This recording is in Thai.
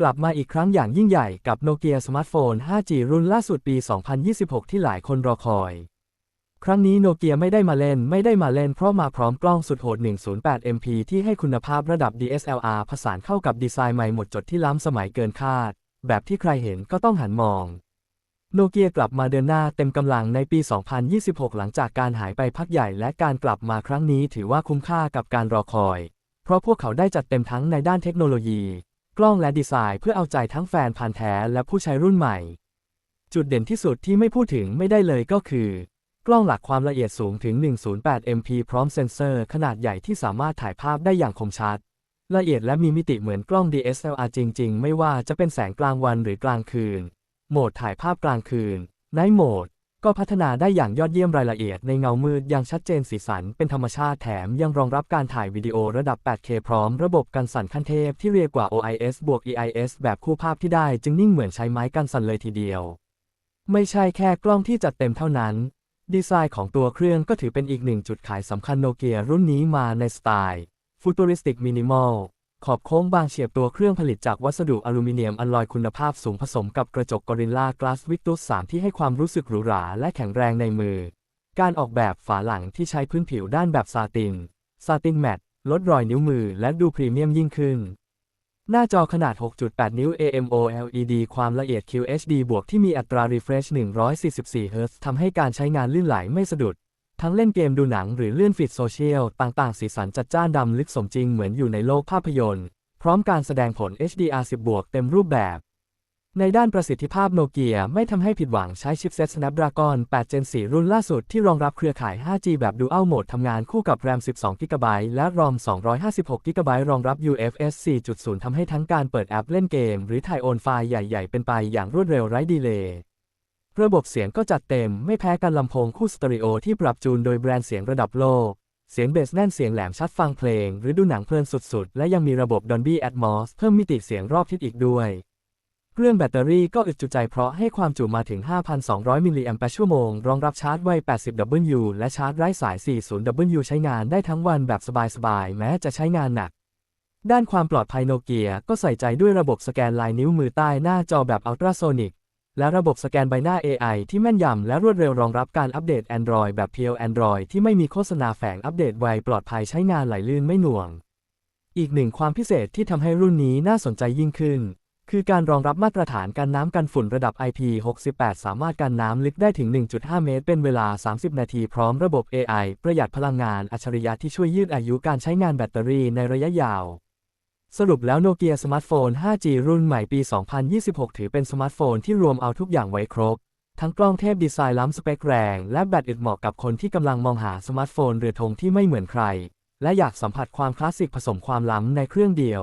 กลับมาอีกครั้งอย่างยิ่งใหญ่กับโนเกียสมาร์ทโฟน 5G รุ่นล่าสุดปี 2026 ที่หลายคนรอคอย ครั้งนี้โนเกียไม่ได้มาเล่น ไม่ได้มาเล่นเพราะมาพร้อมกล้องสุดโหด 108 MP ที่ให้คุณภาพระดับ DSLR ผสานเข้ากับดีไซน์ใหม่หมดจดที่ล้ำสมัยเกินคาด แบบที่ใครเห็นก็ต้องหันมองโนเกียกลับมาเดินหน้าเต็มกำลังในปี 2026 หลังจากการหายไปพักใหญ่และการกลับมาครั้งนี้ถือว่าคุ้มค่ากับการรอคอย เพราะพวกเขาได้จัดเต็มทั้งในด้านเทคโนโลยี กล้องและดีไซน์เพื่อเอาใจทั้งแฟนพันธ์แท้และผู้ใช้รุ่นใหม่ จุดเด่นที่สุดที่ไม่พูดถึงไม่ได้เลยก็คือ กล้องหลักความละเอียดสูงถึง 108 MP พร้อมเซ็นเซอร์ขนาดใหญ่ที่สามารถถ่ายภาพได้อย่างคมชัด ละเอียดและมีมิติเหมือนกล้อง DSLR จริง ๆ ไม่ว่าจะเป็นแสงกลางวันหรือกลางคืน โหมดถ่ายภาพกลางคืน Night Mode ก็พัฒนาได้อย่างยอดเยี่ยมรายละเอียดในเงามืดอย่างชัดเจนสีสันเป็นธรรมชาติแถมยังรองรับการถ่ายวิดีโอระดับ 8K พร้อมระบบกันสั่นขั้นเทพที่เรียกว่า OIS บวก EIS แบบคู่ภาพที่ได้จึงนิ่งเหมือนใช้ไม้กันสั่นเลยทีเดียว ไม่ใช่แค่กล้องที่จัดเต็มเท่านั้น ดีไซน์ของตัวเครื่องก็ถือเป็นอีกหนึ่งจุดขายสำคัญโนเกียรุ่นนี้มาในสไตล์ฟูตูริสติกมินิมอล ขอบโค้งบางเฉียบตัวเครื่องผลิตจากวัสดุอลูมิเนียมอลลอยคุณภาพสูงผสมกับกระจกกอริลลากลาสวิกตุส3ที่ให้ความรู้สึกหรูหราและแข็งแรงในมือ การออกแบบฝาหลังที่ใช้พื้นผิวด้านแบบซาติน ซาตินแมตลดรอยนิ้วมือและดูพรีเมียมยิ่งขึ้น หน้าจอขนาด 6.8 นิ้ว AMOLED ความละเอียด QHD บวกที่มีอัตรา refresh 144 Hz ทำให้การใช้งานลื่นไหลไม่สะดุด ทั้งเล่นเกมดูหนังหรือเลื่อนฟีดโซเชียลต่างๆ สีสันจัดจ้านดำลึกสมจริงเหมือนอยู่ในโลกภาพยนตร์ พร้อมการแสดงผล HDR10 บวกเต็มรูปแบบ ในด้านประสิทธิภาพโนเกียไม่ทำให้ผิดหวังใช้ชิปเซ็ต Snapdragon 8 Gen 4 รุ่นล่าสุดที่รองรับเครือข่าย 5G แบบ Dual Mode ทำงานคู่กับ RAM 12 GB และ ROM 256 GB รองรับ UFS 4.0ทำให้ทั้งการเปิดแอปเล่นเกม หรือถ่ายโอนไฟล์ใหญ่ ๆ เป็นไปอย่างรวดเร็วไร้ดีเลย์ ระบบเสียงก็จัดเต็มไม่แพ้กันลำโพงคู่สเตอริโอที่ปรับจูนโดยแบรนด์เสียงระดับโลก เสียงเบสแน่นเสียงแหลมชัดฟังเพลง หรือดูหนังเพลินสุดๆ และยังมีระบบ Dolby Atmos เพิ่มมิติเสียงรอบทิศอีกด้วย เครื่องแบตเตอรี่ก็อึดจุใจเพราะให้ความจุมาถึง 5,200 มิลลิแอมป์ชั่วโมง รองรับชาร์จไว 80W และชาร์จไร้สาย 40W ใช้งานได้ทั้งวันแบบสบายๆ แม้จะใช้งานหนัก ด้านความปลอดภัยโนเกียก็ใส่ใจด้วยระบบสแกนลายนิ้วมือใต้หน้าจอแบบอัลตราโซนิก และระบบสแกนใบหน้า AI ที่แม่นยำและรวดเร็วรองรับการอัปเดต Android แบบเพียว Android ที่ไม่มีโฆษณาแฝงอัปเดตไวปลอดภัยใช้งานไหลลื่นไม่หน่วง อีกหนึ่งความพิเศษที่ทำให้รุ่นนี้น่าสนใจยิ่งขึ้น คือการรองรับมาตรฐานการน้ำกันฝุ่นระดับ IP68 สามารถกันน้ำลึกได้ถึง 1.5 เมตร เป็นเวลา 30 นาทีพร้อมระบบ AI ประหยัดพลังงานอัจฉริยะที่ช่วยยืดอายุการใช้งานแบตเตอรี่ในระยะยาว สรุปแล้วโนเกียสมาร์ทโฟน 5G รุ่นใหม่ปี 2026 ถือเป็นสมาร์ทโฟนที่รวมเอาทุกอย่างไว้ครบ ทั้งกล้องเทพดีไซน์ล้ำสเปคแรง และแบตอึดเหมาะกับคนที่กำลังมองหาสมาร์ทโฟนเรือธงที่ไม่เหมือนใคร และอยากสัมผัสความคลาสสิกผสมความล้ำในเครื่องเดียว